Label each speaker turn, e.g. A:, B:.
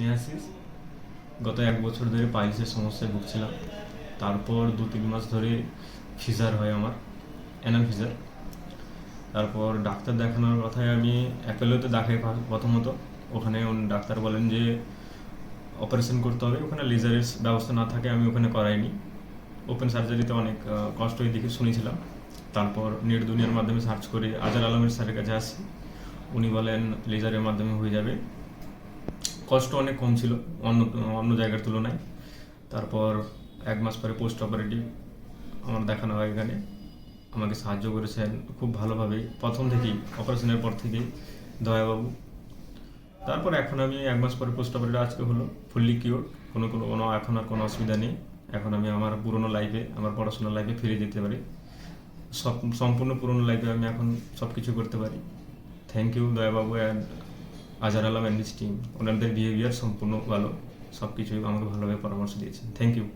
A: স্নেহাসিস গত এক বছর ধরে পাইলসের সমস্যায় ভুগছিলাম। তারপর দু তিন মাস ধরে ফিজার হয় আমার অ্যানাল ফিজার তারপর ডাক্তার দেখানোর কথায় আমি অ্যাপেলোতে দেখাই প্রথমত। ওখানে ডাক্তার বলেন যে অপারেশন করতে হবে, ওখানে লেজারের ব্যবস্থা না থাকে, আমি ওখানে করাইনি। ওপেন সার্জারিতে অনেক কষ্ট হয়ে দেখে শুনেছিলাম। তারপর নেট দুনিয়ার মাধ্যমে সার্চ করে আজার আলমের স্যারের কাছে আসি। উনি বলেন লেজারের মাধ্যমে হয়ে যাবে। কষ্ট অনেক কম ছিল, অন্য অন্য জায়গার তুলনায়। তারপর এক মাস পরে পোস্ট অপারেটিভ আমার দেখানো হয় এখানে। আমাকে সাহায্য করেছেন খুব ভালোভাবেই প্রথম থেকেই অপারেশনের পর থেকেই দয়াবাবু। তারপর এখন আমি এক মাস পরে পোস্ট অপারেটিভ আজকে হলো ফুললি কিওর কোনো কোনো কোনো, এখন আর কোনো অসুবিধা নেই। এখন আমি আমার পুরনো লাইফে আমার পড়াশোনার লাইফে ফিরে যেতে পারি। সব, সম্পূর্ণ পুরনো লাইফে আমি এখন সব কিছু করতে পারি। Thank you দয়াবাবু and Azhar Alam and team ওনাদের বিহেভিয়ার সম্পূর্ণ ভালো সব কিছুই আমাকে ভালোভাবে পরামর্শ দিয়েছেন। Thank you